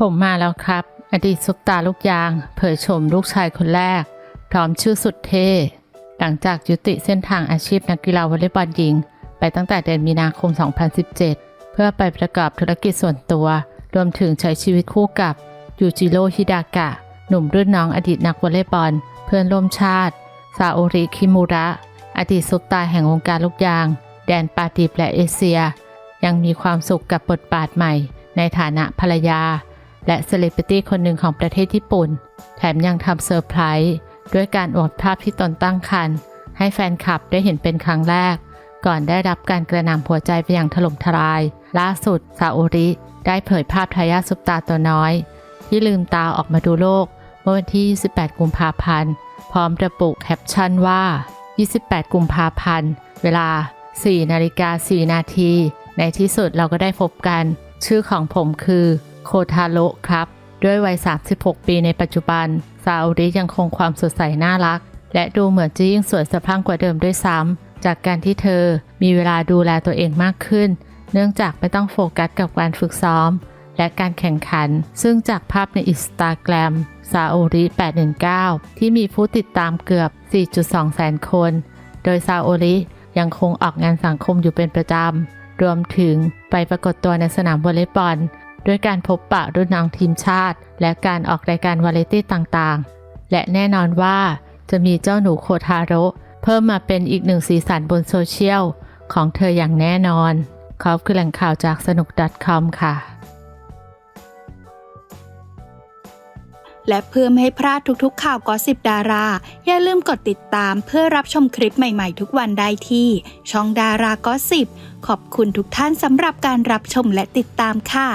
ผมมาแล้วครับ อดีตซุปตาลูกยาง เผยชมลูกชายคนแรก พร้อมชื่อสุดเท่หลังจากยุติเส้นทางอาชีพนักกีฬาวอลเลย์บอลหญิง ไปตั้งแต่เดือนมีนาคม 2017 เพื่อไปประกอบธุรกิจส่วนตัว รวมถึงใช้ชีวิตคู่กับยูจิโร่ฮิดากะ หนุ่มรุ่นน้องอดีตนักวอลเลย์บอล เพื่อนร่วมชาติ ซาโอริ คิมูระ อดีตซุปตาแห่งวงการลูกยาง แดนปาติบและเอเชีย ยังมีความสุขกับบทบาทใหม่ ในฐานะภรรยา และเซเลบริตี้คนหนึ่งของประเทศญี่ปุ่น แถมยังทำเซอร์ไพรส์ด้วยการอวดภาพที่ตนตั้งครรภ์ให้แฟนคลับได้เห็นเป็นครั้งแรก ก่อนได้รับการกระหน่ำหัวใจไปอย่างถล่มทลาย ล่าสุดซาโอริได้เผยภาพทายาทซุปตาตัวน้อย ที่ลืมตาออกมาดูโลก เมื่อวันที่ 28 กุมภาพันธ์ พร้อมระบุแคปชั่นว่า 28 กุมภาพันธ์ เวลา 4 นาฬิกา 4 นาที ในที่สุดเราก็ได้พบกัน ชื่อของผมคือ โคทาโร่ครับ ด้วยวัย 36 ปีในปัจจุบัน ซาอุริยังคงความสดใสน่ารัก และดูเหมือนจะยิ่งสวยสะพรั่งกว่าเดิมด้วยซ้ำ จากการที่เธอมีเวลาดูแลตัวเองมากขึ้น เนื่องจากไม่ต้องโฟกัสกับการฝึกซ้อม และการแข่งขัน ซึ่งจากภาพในอินสตาแกรมซาโอริ819 ที่มีผู้ติดตามเกือบ 4.2 แสนคน โดยซาโอริยังคงออกงานสังคมอยู่เป็นประจำรวมถึงไปปรากฏตัวในสนามวอลเลย์บอล ด้วยการพบปะรุ่นน้องทีมชาติ และการออกรายการวาไรตี้ต่างๆ และแน่นอนว่าจะมีเจ้าหนูโคทาโร่เพิ่มมาเป็นอีกหนึ่งสีสันบนโซเชียลของเธออย่างแน่นอน ขอบคือแหล่งข่าวจากสนุก .com ค่ะ และเพื่อไม่ให้พลาดทุกๆ ข่าวกอสิบดารา อย่าลืมกดติดตามเพื่อรับชมคลิปใหม่ๆ ทุกวันได้ที่ ช่องดารากอสิบขอบคุณทุกท่านสำหรับการรับชมและติดตามค่ะ